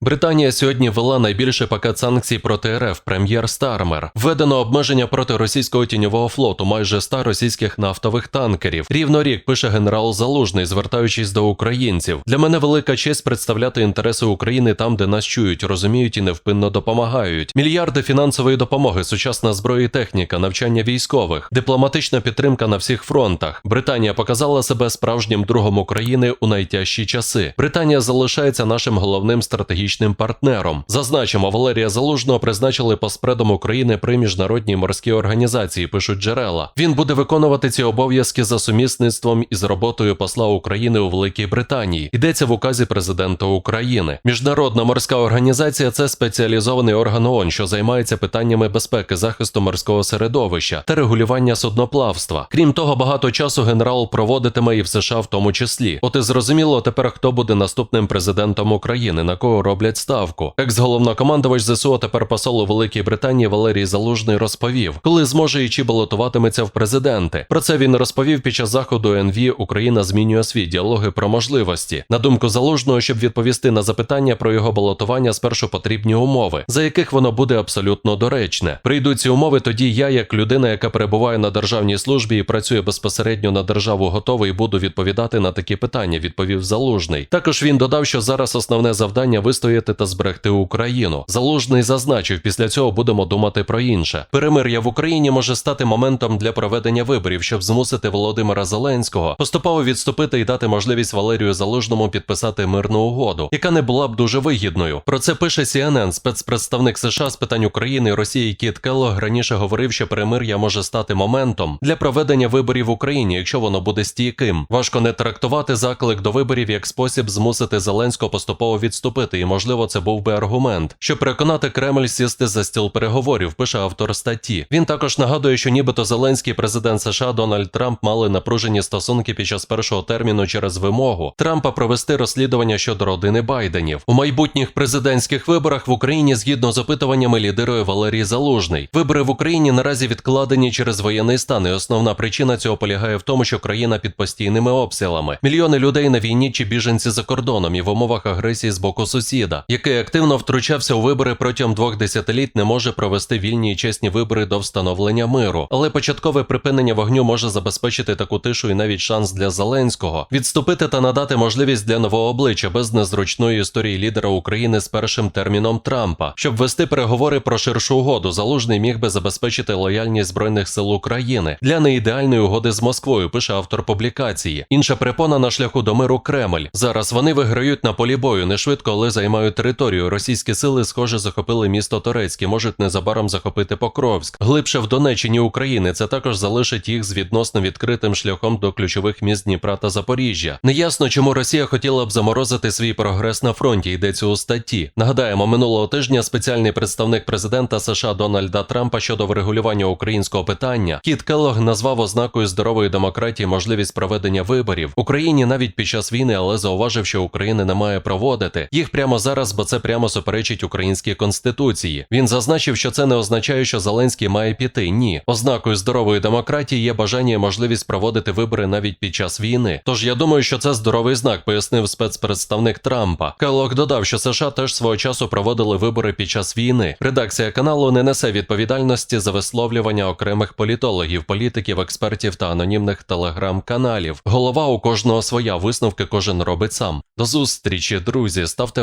Британія сьогодні ввела найбільший пакет санкцій проти РФ, прем'єр Стармер. Введено обмеження проти російського тіньового флоту майже 100 російських нафтових танкерів. Рівно рік пише генерал Залужний, звертаючись до українців. Для мене велика честь представляти інтереси України там, де нас чують, розуміють і невпинно допомагають. Мільярди фінансової допомоги, сучасна зброя і техніка, навчання військових, дипломатична підтримка на всіх фронтах. Британія показала себе справжнім другом України у найтяжчі часи. Британія залишається нашим головним стратегічним партнером. Зазначимо, Валерія Залужного призначили поспредом України при міжнародній морській організації. Пишуть джерела. Він буде виконувати ці обов'язки за сумісництвом із роботою посла України у Великій Британії. Йдеться в указі президента України. Міжнародна морська організація це спеціалізований орган ООН, що займається питаннями безпеки, захисту морського середовища та регулювання судноплавства. Крім того, багато часу генерал проводитиме і в США в тому числі. От і зрозуміло тепер, хто буде наступним президентом України, на кого роблять ставку. Екс-головнокомандувач ЗСУ, тепер посол у Великій Британії Валерій Залужний розповів, коли зможе і чи балотуватиметься в президенти. Про це він розповів під час заходу НВ Україна змінює свій діалоги про можливості. На думку Залужного, щоб відповісти на запитання про його балотування, спершу потрібні умови, за яких воно буде абсолютно доречне. Прийдуть ці умови, тоді я, як людина, яка перебуває на державній службі і працює безпосередньо на державу, готовий буду відповідати на такі питання. Відповів Залужний. Також він додав, що зараз основне завдання вистояти та зберегти Україну. Залужний зазначив, після цього будемо думати про інше. Перемир'я в Україні може стати моментом для проведення виборів, щоб змусити Володимира Зеленського поступово відступити і дати можливість Валерію Залужному підписати мирну угоду, яка не була б дуже вигідною. Про це пише CNN. Спецпредставник США з питань України і Росії Кіт Келлог раніше говорив, що перемир'я може стати моментом для проведення виборів в Україні, якщо воно буде стійким. Важко не трактувати заклик до виборів як спосіб змусити Зеленського поступово відступити, і можливо це був би аргумент, щоб переконати Кремль сісти за стіл переговорів. Пише автор статті. Він також нагадує, що нібито Зеленський президент США Дональд Трамп мали напружені стосунки під час першого терміну через вимогу Трампа провести розслідування щодо родини Байденів у майбутніх президентських виборах в Україні згідно з опитуваннями лідирує Валерій Залужний. Вибори в Україні наразі відкладені через воєнний стан. І основна причина цього полягає в тому, що країна під постійними обстрілами. Мільйони людей на війні чи біженці за кордоном і в умовах агресії з боку сусіда, який активно втручався у вибори протягом двох десятиліть, не може провести вільні і чесні вибори до встановлення миру. Але початкове припинення вогню може забезпечити таку тишу і навіть шанс для Зеленського відступити та надати можливість для нового обличчя без незручної історії лідера України з першим терміном Трампа, щоб вести переговори про ширшу угоду. Залужний міг би забезпечити лояльність збройних сил України для неідеальної угоди з Москвою. Пише автор публікації. Інша препона на шляху до миру Кремль. Зараз вони виграють на полі бою не швидко, але займають територію. Російські сили, схоже, захопили місто Торецьке, можуть незабаром захопити Покровськ. Глибше в Донеччині України це також залишить їх з відносно відкритим шляхом до ключових міст Дніпра та Запоріжжя. Неясно, чому Росія хотіла б заморозити свій прогрес на фронті. Йдеться у статті. Нагадаємо, минулого тижня спеціальний представник президента США Дональда Трампа щодо врегулювання українського питання Кіт Келлог назвав ознакою здорової демократії можливість проведення виборів Україні навіть під час війни, але зауважив, що України не має проводити їх прямо зараз, бо це прямо суперечить українській конституції. Він зазначив, що це не означає, що Зеленський має піти. Ні, ознакою здорової демократії є бажання і можливість проводити вибори навіть під час війни. Тож я думаю, що це здоровий знак, пояснив спецпредставник Трампа. Келлог додав, що США теж свого часу проводили вибори під час війни. Редакція каналу не несе відповідальності за висловлювання окремих політологів, політиків, експертів та анонімних телеграм-каналів. Голова у кожного своя висновки кожен робить сам. До зустрічі, друзі. Ставте